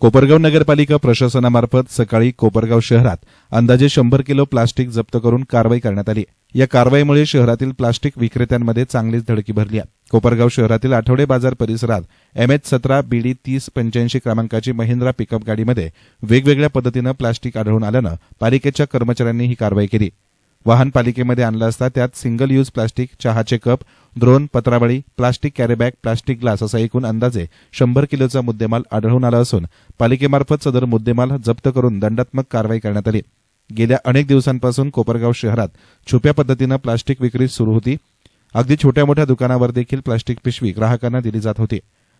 कोपरगाव नगरपालिका प्रशासनामार्फत सकाळी कोपरगाव शहरात अंदाजे शंभर किलो प्लास्टिक जप्त करून कारवाई करण्यात आली. या कारवाईमुळे शहरातील प्लास्टिक विक्रेत्यांमध्ये चांगलीच धडकी भरली आहे. कोपरगाव शहरातील आठवडे बाजार परिसरात एम एच सतरा बीडी तीस पंच्याऐंशी क्रमांकाची महिंद्रा पिकअप गाडीमध्ये वेगवेगळ्या पद्धतीनं प्लास्टिक आढळून आल्यानं पालिकेच्या कर्मचाऱ्यांनी ही कारवाई केली. वाहन पालिकेमध्ये आणलं असता त्यात सिंगल यूज प्लास्टिक चहाचे कप द्रोण पत्रावळी plastic carry bag plastic glass असा एकूण अंदाजे शंभर किलोचा मुद्देमाल आढळून आला असून पालिकेमार्फत सदर मुद्देमाल जप्त करून दंडात्मक कारवाई करण्यात आली. गेल्या अनेक दिवसांपासून कोपरगाव शहरात छुप्या पद्धतीनं प्लास्टिक विक्री सुरू होती. अगदी छोट्या मोठ्या दुकानावर देखील प्लास्टिक पिशवी ग्राहकांना दिली जात होती.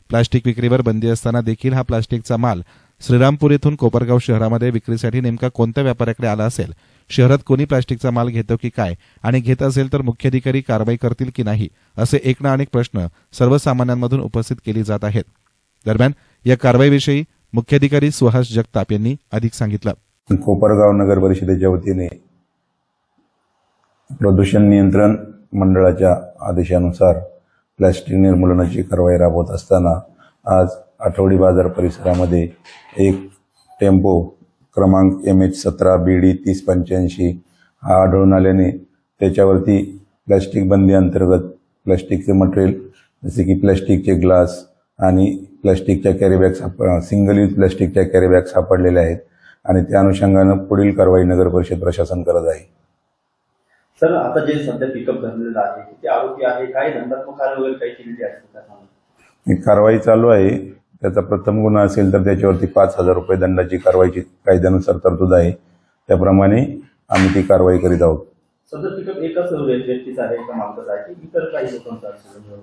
प्लास्टिक विक्रीवर बंदी असताना देखील हा प्लास्टिकचा माल श्रीरामपूर येथून कोपरगाव शहरामध्ये विक्रीसाठी नेमका कोणत्या व्यापाऱ्याकडे आला असेल? शहरात कोणी प्लास्टिकचा माल घेतो की काय? आणि घेत असेल तर मुख्याधिकारी कारवाई करतील की नाही? असे एक ना अनेक प्रश्न सर्वसामान्यांमधून उपस्थित केले जात आहेत. दरम्यान या कारवाईविषयी मुख्याधिकारी सुहास जगताप यांनी अधिक सांगितलं. कोपरगाव नगर परिषदेच्या वतीने प्रदूषण नियंत्रण मंडळाच्या आदेशानुसार प्लॅस्टिक निर्मूलनाची कारवाई राबवत असताना आज आठवडी बाजार परिसरामध्ये एक टेम्पो क्रमांक एम एच सतरा बी डी तीस पंच्याऐंशी हा आढळून आल्याने त्याच्यावरती प्लॅस्टिक बंदी अंतर्गत प्लॅस्टिकचे मटेरियल जसे की प्लॅस्टिकचे ग्लास आणि प्लॅस्टिकच्या कॅरीबॅग साप सिंगल यूज प्लॅस्टिकच्या कॅरीबॅग सापडलेल्या आहेत आणि त्या अनुषंगानं पुढील कारवाई नगर परिषद प्रशासन करत आहे सर आता जे सध्या पिकअप झालेलं आहे किती आरोपी आहे काय दंडात्मक कारवाई वगैरे काही केलेली आहे का सांगा. ही कारवाई चालू आहे त्याचा प्रथम गुन्हा असेल तर त्याच्यावरती पाच हजार रुपये दंडाची कारवाईची कायद्यानुसार तरतूद आहे. त्याप्रमाणे आम्ही ती कारवाई करीत आहोत. सध्या पिकअप एकाच व्यक्तीचा आहे का मालकाचा आहे? की इतर काही लोकांचा असेल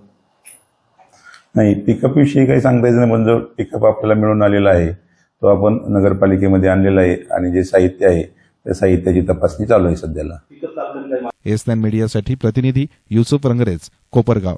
नाही पिकअप विषयी काही सांगता येत नाही पण जो पिकअप आपल्याला मिळून आलेला आहे तो आपण नगरपालिकेमध्ये आणलेला आहे आणि जे साहित्य आहे त्या साहित्याची तपासणी चालू आहे सध्याला. पिकअप आपल्याला काही एस नाईन मीडियासाठी प्रतिनिधी युसुफ रंगरेज कोपरगाव.